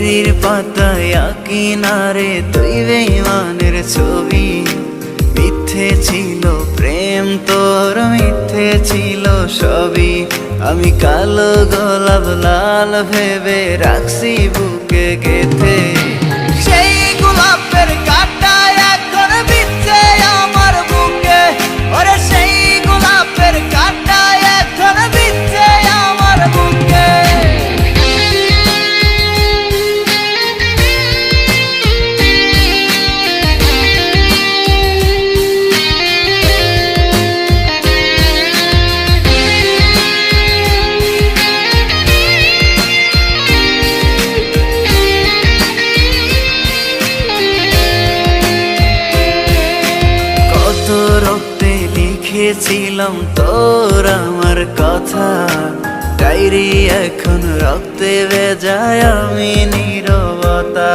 ডায়েরির পাতায় কিনারে তুই বেইমানের ছবি। মিথ্যে ছিল, প্রেম তোর মিথ্যে ছিল সবই। আমি কালো গোলাপ লাল ভেবে রাখছি বুকে গেথে। রক্তে লিখেছিলাম তোর আমার কথা। ডায়েরি এখন রক্তে বেজায় আমি নীরবতা।